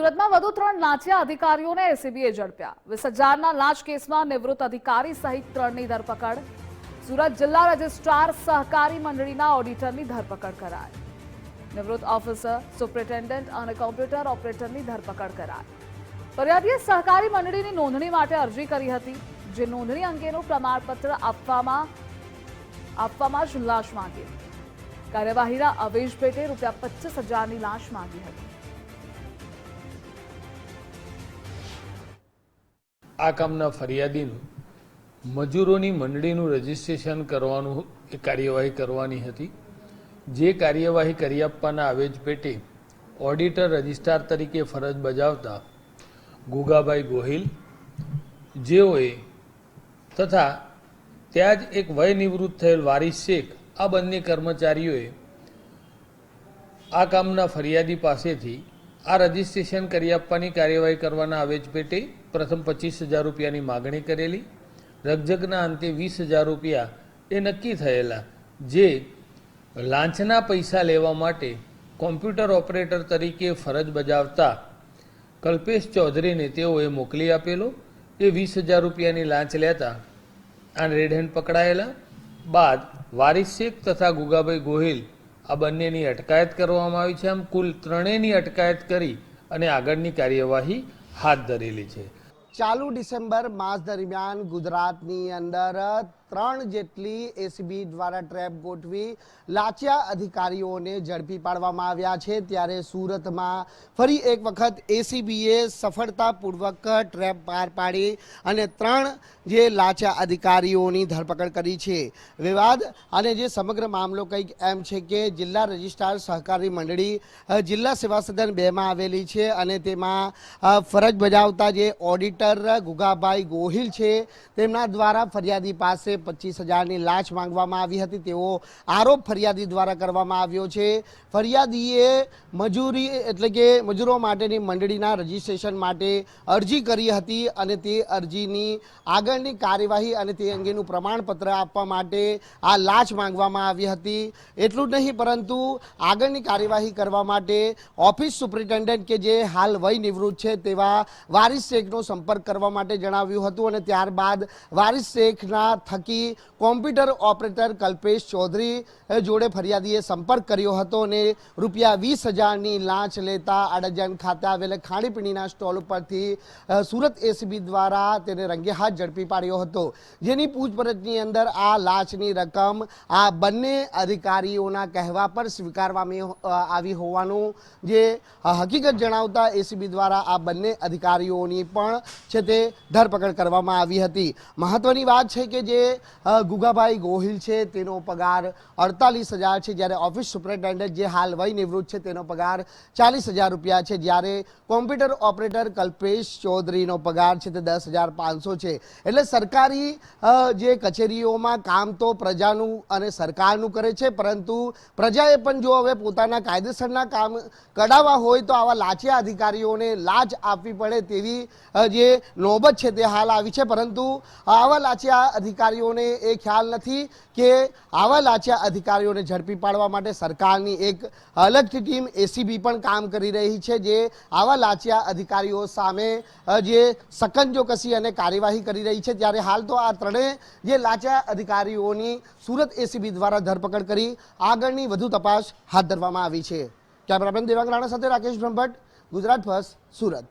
સુરતમાં વધુ ત્રણ લાંચિયા અધિકારીઓને એસીબીએ ઝડપ્યા. વીસ હજારના લાંચ કેસમાં નિવૃત્ત અધિકારી સહિત ત્રણની ધરપકડ. સુરત જિલ્લા રજિસ્ટ્રાર સહકારી મંડળીના ઓડિટરની ધરપકડ કરાઈ. નિવૃત્ત ઓફિસર, સુપ્રિન્ટેન્ડન્ટ અને કોમ્પ્યુટર ઓપરેટરની ધરપકડ કરાઈ. ફરિયાદીએ સહકારી મંડળીની નોંધણી માટે અરજી કરી હતી, જે નોંધણી અંગેનું પ્રમાણપત્ર આપવામાં આપવામાં જ લાંચ માંગી કાર્યવાહીના અવેશ પેટે રૂપિયા પચીસ હજારની લાંચ માંગી હતી. આ કામના ફરિયાદીનું, મજૂરોની મંડળીનું રજીસ્ટ્રેશન કરવાનું એ કાર્યવાહી કરવાની હતી. જે કાર્યવાહી કરી આપવાના આવેજ પેટે ઓડિટર રજિસ્ટ્રાર તરીકે ફરજ બજાવતા ગુગાભાઈ ગોહિલ, જેઓએ તથા ત્યાં જ એક વય નિવૃત્ત થયેલ વારિસ શેખ, આ બંને કર્મચારીઓએ આ કામના ફરિયાદી પાસેથી આ રજીસ્ટ્રેશન કરી આપવાની કાર્યવાહી કરવાના આવેજ પેટે પ્રથમ પચીસ હજાર રૂપિયાની માગણી કરેલી. રકઝકના અંતે વીસ હજાર રૂપિયા એ નક્કી થયેલા. જે લાંચના પૈસા લેવા માટે કોમ્પ્યુટર ઓપરેટર તરીકે ફરજ બજાવતા કલ્પેશ ચૌધરીને તેઓએ મોકલી આપેલો. એ વીસ હજાર રૂપિયાની લાંચ લેતા આ રેડ હેન્ડ પકડાયેલા. બાદ વારિસ શેખ તથા ગુગાભાઈ ગોહિલ આ બંનેની અટકાયત કરવામાં આવી છે. આમ કુલ ત્રણેયની અટકાયત કરી અને આગળની કાર્યવાહી હાથ ધરેલી છે. ચાલુ ડિસેમ્બર માસ દરમિયાન ગુજરાતની અંદર ત્રણ જેટલી એસીબી દ્વારા ટ્રેપ ગોઠવી લાચિયા અધિકારીઓને ઝડપી પાડવામાં આવ્યા છે. ત્યારે સુરતમાં ફરી એક વખત એસીબીએ સફળતાપૂર્વક ટ્રેપ પાર પાડી અને ત્રણ જે લાચા અધિકારીઓની ધરપકડ કરી છે. વિવાદ અને જે સમગ્ર મામલો કંઈક એમ છે કે જિલ્લા રજિસ્ટ્રાર સહકારી મંડળી જિલ્લા સેવા સદન બેમાં આવેલી છે અને તેમાં ફરજ બજાવતા જે ઓડિટર ગુગાભાઈ ગોહિલ છે, તેમના દ્વારા ફરિયાદી પાસે પચીસ હજારની લાંચ માંગવામાં આવી હતી. તેવો આરોપ ફરિયાદી દ્વારા કરવામાં આવ્યો છે. ફરિયાદીએ મજૂરી એટલે કે મજૂરો માટેની મંડળીના રજિસ્ટ્રેશન માટે અરજી કરી હતી અને તે અરજીની આગળની કાર્યવાહી અને તે અંગેનું પ્રમાણપત્ર આપવા માટે આ લાંચ માંગવામાં આવી હતી. એટલું જ નહીં, પરંતુ આગળની કાર્યવાહી કરવા માટે ઓફિસ સુપ્રિન્ટેન્ડન્ટ કે જે હાલ વય નિવૃત્ત છે તેવા વારિસ શેખનો સંપર્ક કરવા માટે જણાવ્યું હતું અને ત્યારબાદ વારિસ શેખના થકી કોમ્પ્યુટર ઓપરેટર કલ્પેશ ચૌધરી જોડે ફરિયાદીએ સંપર્ક કર્યો હતો અને રૂપિયા વીસ હજારની લાંચ લેતા અડજણ ખાતે આવેલ ખાણીપીણીના સ્ટોલ ઉપરથી સુરત એસીબી દ્વારા તેને રંગે હાથ ઝડપી પાડ્યો હતો જેની પૂછપરછની અંદર આ લાંચની રકમ આ બંને અધિકારીઓના કહેવા પર સ્વીકારવામાં આવી હોવાનું જે હકીકત જણાવતા એસીબી દ્વારા આ બંને અધિકારીઓની પણ છે તે ધરપકડ કરવામાં આવી હતી. મહત્વની વાત છે કે જે ગુગાભાઈ ગોહિલ છે, તેનો પગાર અડતાલીસ હજાર છે. જ્યારે ઓફિસ સુપરિન્ટેન્ડન્ટ જે હાલ વય નિવૃત્ત છે, તેનો પગાર ચાલીસ હજાર રૂપિયા છે. જ્યારે કોમ્પ્યુટર ઓપરેટર કલ્પેશ ચૌધરીનો પગાર છે, તે દસ હજાર પાંચસો છે. એટલે સરકારી જે કચેરીઓમાં કામ તો પ્રજાનું અને સરકારનું કરે છે, પરંતુ પ્રજાએ પણ જો હવે પોતાના કાયદેસરના કામ કઢાવવા હોય તો આવા લાચિયા અધિકારીઓને લાજ આપવી પડે તેવી જે નોબત છે, તે હાલ આવી છે. પરંતુ આવા લાચિયા અધિકારીઓને એ ખ્યાલ નથી કે આવા લાચા અધિકારીઓને ઝડપી પાડવા માટે સરકારની એક અલગથી ટીમ એસીબી પણ કામ કરી રહી છે, જે આવા લાચિયા અધિકારીઓ સામે જે સકંજો કસી અને કાર્યવાહી કરી રહી છે. ત્યારે હાલ તો આ ત્રણેય જે લાચા અધિકારીઓની સુરત એસીબી દ્વારા ધરપકડ કરી, આગળની વધુ તપાસ હાથ ધરવામાં આવી છે. કેમેરામેન દેવાંગ રાણા સાથે રાકેશ બ્રહ્મભટ્ટ, ગુજરાત ફર્સ્ટ, સુરત.